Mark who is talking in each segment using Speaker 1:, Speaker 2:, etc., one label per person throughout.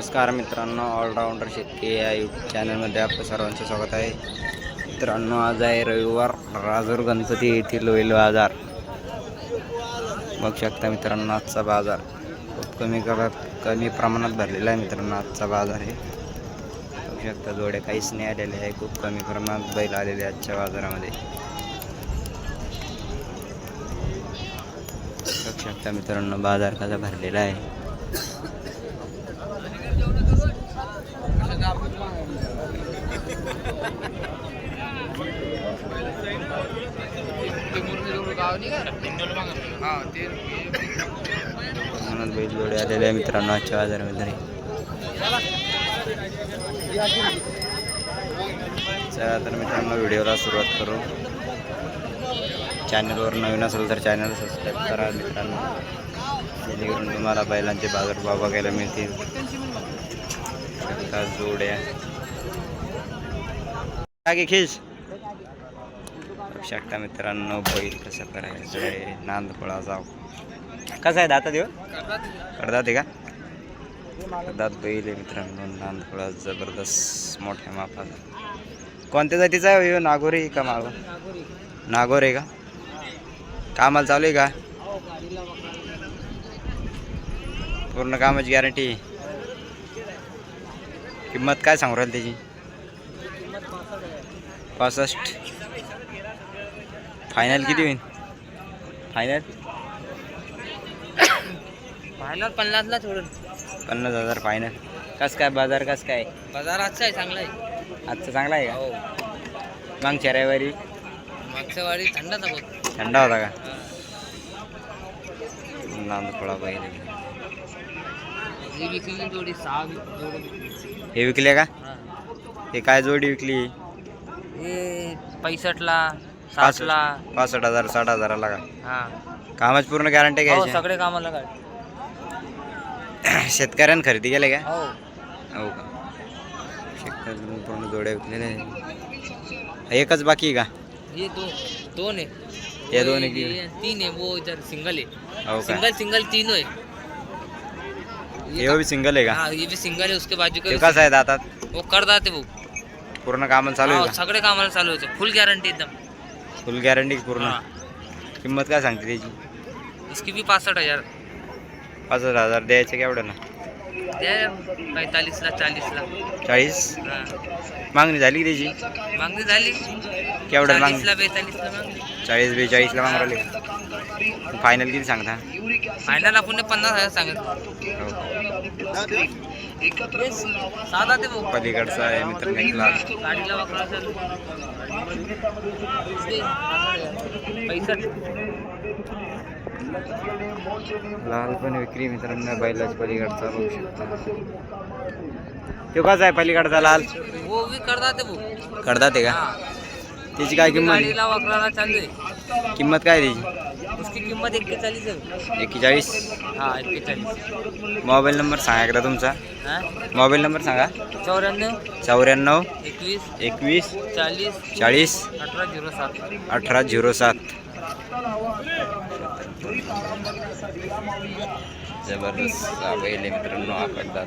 Speaker 1: नमस्कार मित्रांनो ऑलराऊंडर शेतकरी या यूट्यूब चॅनलमध्ये आपलं सर्वांचं स्वागत आहे. मित्रांनो आज आहे रविवार राजूर गणपती येथील होईल बाजार. बघू शकता मित्रांनो आजचा बाजार खूप कमी करत कमी प्रमाणात भरलेला आहे मित्रांनो आजचा बाजार आहे बघू शकता जोड्या काहीच नाही आलेले आहे खूप कमी प्रमाणात बैल आलेले आजच्या बाजारामध्ये. बघू शकता मित्रांनो बाजार कसा भरलेला आहे. म्हणून बैल जोडे आलेले आहे मित्रांनो आजच्या बाजारामध्ये. चला तर मित्रांनो व्हिडिओला सुरुवात करू. चॅनलवर नवीन असेल तर चॅनल सबस्क्राईब करा मित्रांनो. जेणेकरून तुम्हाला बैलांचे बाजारभाव बघायला मिळतील. जोड्या. टाकी खिस बघू शकता मित्रांनो. बैल कसं करायचं आहे नांदपळा जाव कसा आहे दाता देऊ करदात आहे का? करदात बैल आहे मित्रांनो. नांदपळा जबरदस्त मोठ्या मापाचा. कोणत्या जातीचा आहे हो नागोरी का माग? नागोर आहे का? कामाला चालू आहे का? पूर्ण कामाची गॅरंटी किंमत काय सांगू राहील त्याची? पासष्ट. फायनल किती होईल? फायनल
Speaker 2: फायनल पन्नासला सोडून.
Speaker 1: पन्नास हजार फायनल कस काय बाजार कस काय?
Speaker 2: बाजार आजचा आहे चांगला आहे.
Speaker 1: आजचं चांगला आहे
Speaker 2: हो.
Speaker 1: का मग रविवारी?
Speaker 2: मागच्या वाडी थंडाचा बघ.
Speaker 1: थंडा होता का? नांदपळा पाहिजे
Speaker 2: ही विकली जोडी सहा.
Speaker 1: हे विकले का?
Speaker 2: हा.
Speaker 1: हे काय जोडी विकली?
Speaker 2: हे पैसष्टला साठला
Speaker 1: पासष्ट हजार साठ हजाराला का
Speaker 2: हा.
Speaker 1: कामाची पूर्ण गॅरंटी
Speaker 2: हो
Speaker 1: घ्यायची.
Speaker 2: सगळे कामाला काढ
Speaker 1: शेतकऱ्यानं खरेदी केले का?
Speaker 2: हो.
Speaker 1: हो का? शेतकऱ्यानं पूर्ण जोड्या विकलेल्या आहे एकच बाकी आहे का?
Speaker 2: ये दो दोन है
Speaker 1: ये दोन है
Speaker 2: ये तीन है वो इधर सिंगल है
Speaker 1: हो का?
Speaker 2: सिंगल सिंगल तीनों है
Speaker 1: हे भी सिंगल आहे का?
Speaker 2: हाँ ये भी सिंगल है उसके बाजू
Speaker 1: हे
Speaker 2: का
Speaker 1: कसं आहे दातात?
Speaker 2: भी- वो कर दाते वो.
Speaker 1: पूर्ण कामाला चालू
Speaker 2: हो,
Speaker 1: आहे का?
Speaker 2: सगळे कामाला चालू होते फुल गॅरंटी एकदम.
Speaker 1: फुल गॅरंटी पूर्ण. किंमत काय सांगते त्याची?
Speaker 2: इसकी भी पासष्ट हजार.
Speaker 1: पाच हजार द्यायचे केवढं ना?
Speaker 2: द्या. पैतालीसला चाळीसला
Speaker 1: चाळीस
Speaker 2: हा.
Speaker 1: मागणी झाली की त्याची?
Speaker 2: मागणी झाली.
Speaker 1: केवढं मागणी?
Speaker 2: चाळीसला बेचाळीसला मागणी.
Speaker 1: चाळीस बेचाळीसला मागून राहिले. फायनल किती सांगता?
Speaker 2: फायनल आपण पन्नास हजार सांगितलं
Speaker 1: हो. पलीकडचा आहे मित्र निघला लाल पण विक्री मित्रांनो बैलाच पलीकडचा बघू शकता. तो कसा आहे पलीकडचा लाल?
Speaker 2: वो भी करता ते भाऊ.
Speaker 1: करतात आहे का?
Speaker 2: हा.
Speaker 1: त्याची काय किंमत किंमत काय त्याची?
Speaker 2: उसकी किंमत एक्केचाळीस आहे.
Speaker 1: एक्केचाळीस?
Speaker 2: हा एक्केचाळीस.
Speaker 1: मोबाईल नंबर सांगा एकदा तुमचा.
Speaker 2: हा?
Speaker 1: मोबाईल नंबर सांगा.
Speaker 2: चौऱ्याण्णव.
Speaker 1: चौऱ्याण्णव.
Speaker 2: एकवीस.
Speaker 1: एकवीस.
Speaker 2: चाळीस.
Speaker 1: चाळीस.
Speaker 2: अठरा झिरो सात.
Speaker 1: अठरा झिरो सात. जबरदस्त हा बैल आहे मित्रांनो आकडतात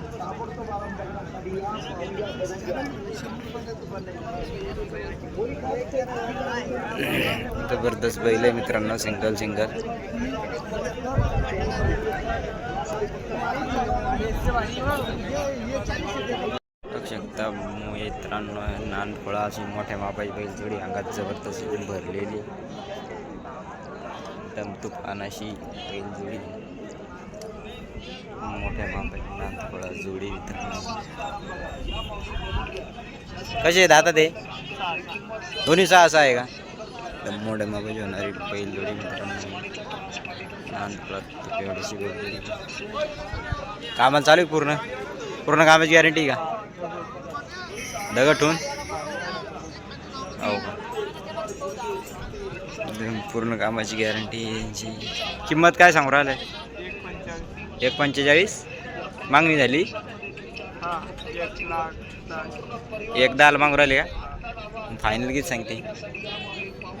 Speaker 1: जबरदस्त बैल आहे मित्रांनो सिंगल सिंगल. बघू शकता मित्रांनो नानफळा अशी मोठ्या मापाची बैल थोडी अंगात जबरदस्त भरलेली. एकदम तुफान अशी बैल जोडी. मोठ्या मापाची नानफळा जोडी कसे आहेत आता ते? दोन्ही सहा असा आहे का? मोठ्या मापाची होणारी बैल जोडी जोडी कामाला चालू आहे पूर्ण? पूर्ण कामाची गॅरंटी का? दगड ठेवून हो का? पूर्ण कामाची गॅरंटी यांची. किंमत काय सांगू राहिलं
Speaker 3: एक
Speaker 1: पंचेचाळीस. मागणी झाली.
Speaker 3: हा एक लाख दहा
Speaker 1: एक दहाला मागू राहिले का? फायनल किती सांगते?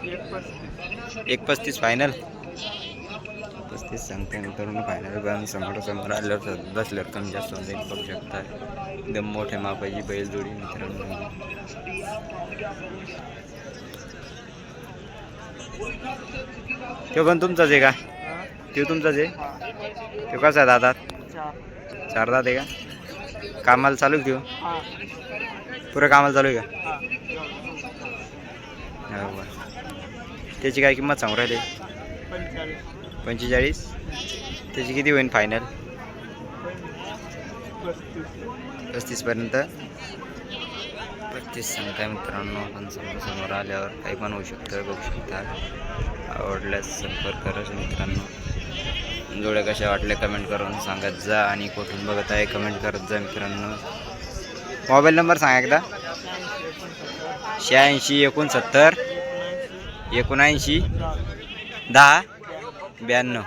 Speaker 3: एक पस्तीस.
Speaker 1: एक पस्तीस फायनल पस्तीस सांगते मित्रांनो फायनल पण समोर समोर आल्यावर बसल्यावर कमी जास्त होऊन जाईल बघू शकता. एकदम मोठ्या मापाची बैलजोडी मित्रांनो. तो पण तुमचाच आहे का? तो तुमचाच आहे तो कसा आहे दादा
Speaker 3: चार
Speaker 1: दात आहे का? कामाला चालू आहे तो पुरं कामाला चालू आहे का?
Speaker 3: हा.
Speaker 1: त्याची काय किंमत सांगू राहिले?
Speaker 3: पंचेचाळीस.
Speaker 1: पंचेचाळीस? त्याची किती होईल फायनल
Speaker 3: पस्तीस.
Speaker 1: पस्तीसपर्यंत? पस्तीस सांगताय मित्रांनो आपण समोर समोर आल्यावर काही पण होऊ शकतं बघू शकता. आवडल्यास संपर्क करा मित्रांनो. जोड्या कशा वाटल्या कमेंट करून सांगत जा आणि कुठून बघत आहे कमेंट करत जा मित्रांनो. मोबाईल नंबर सांगा एकदा. शहाऐंशी एकोणसत्तर एकोणऐंशी दहा ब्याण्णव.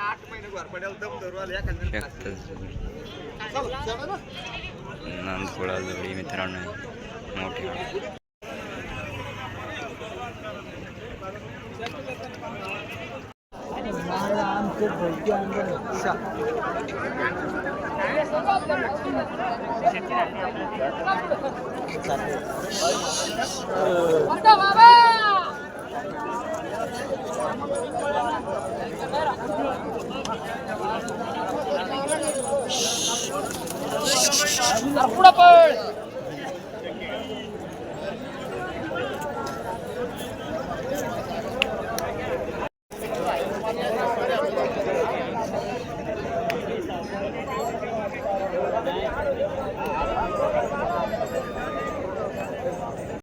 Speaker 1: नांदकुळा जोडी मित्रांनो. मोठी যে ভর্তি আন্দোলন আর পুরা পড়